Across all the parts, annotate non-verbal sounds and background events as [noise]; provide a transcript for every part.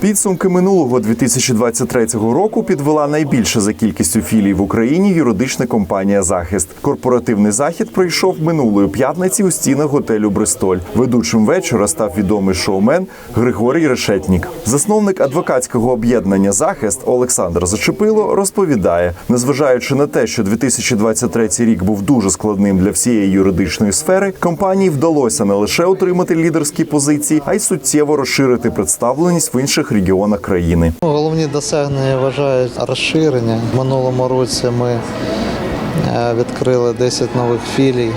Підсумки минулого 2023 року підвела найбільше за кількістю філій в Україні юридична компанія Захист. Корпоративний захід пройшов минулої п'ятниці у стінах готелю Бристоль. Ведучим вечора став відомий шоумен Григорій Решетнік. Засновник адвокатського об'єднання Захист Олександр Зачепило розповідає: незважаючи на те, що 2023 рік був дуже складним для всієї юридичної сфери, компанії вдалося не лише отримати лідерські позиції, а й суттєво розширити представленість в інших регіонах країни. Ну, Головні досягнення вважають розширення. Минулому році ми е, відкрили 10 нових філій,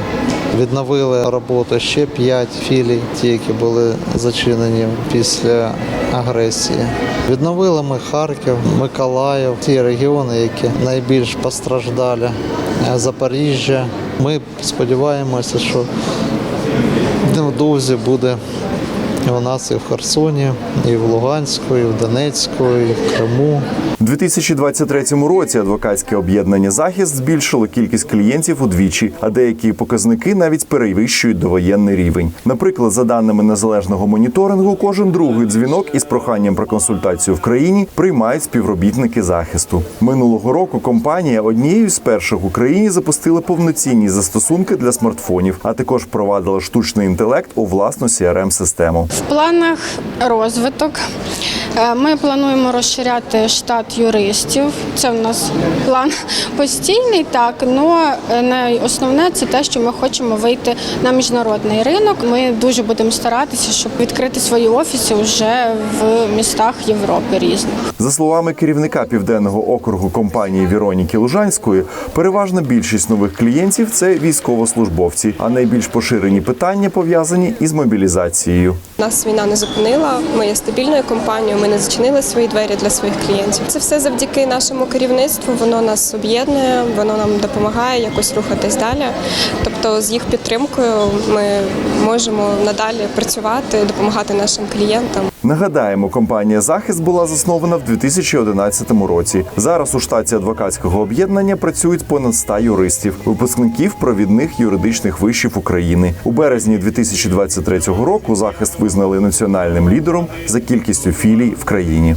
відновили роботу ще 5 філій, ті, які були зачинені після агресії. Відновили ми Харків, Миколаїв, ті регіони, які найбільш постраждали, Е, Запоріжжя. Ми сподіваємося, що невдовзі буде у нас і в Херсоні, і в Луганську, і в Донецьку, і в Криму. У 2023 році адвокатське об'єднання захист збільшило кількість клієнтів удвічі, а деякі показники навіть перевищують довоєнний рівень. Наприклад, за даними незалежного моніторингу, кожен другий дзвінок із проханням про консультацію в країні приймають співробітники захисту. Минулого року компанія однією з перших в Україні запустила повноцінні застосунки для смартфонів, а також впровадила штучний інтелект у власну crm систему В планах розвиток. Е, Ми плануємо розширяти штат юристів. Це в нас план [laughs] постійний, так. але найосновне це те, що ми хочемо вийти на міжнародний ринок. Ми дуже будемо старатися, щоб відкрити свої офіси вже в містах Європи різних. За словами керівника південного округу компанії Віроніки Лужанської, переважна більшість нових клієнтів це військовослужбовці, а найбільш поширені питання пов'язані із мобілізацією. Нас війна не зупинила. Ми є стабільною компанією. Ми не зачинили свої двері для своїх клієнтів. Це все завдяки нашому керівництву. Воно нас об'єднує, воно нам допомагає якось рухатись далі. Тобто, з їх підтримкою ми можемо надалі працювати, допомагати нашим клієнтам. Нагадаємо, компанія Захист була заснована в 2011 році. Зараз у штаті адвокатського об'єднання працюють понад 100 юристів, випускників провідних юридичних вишів України. У березні 2023 року захист визнали національним лідером за кількістю філій в країні.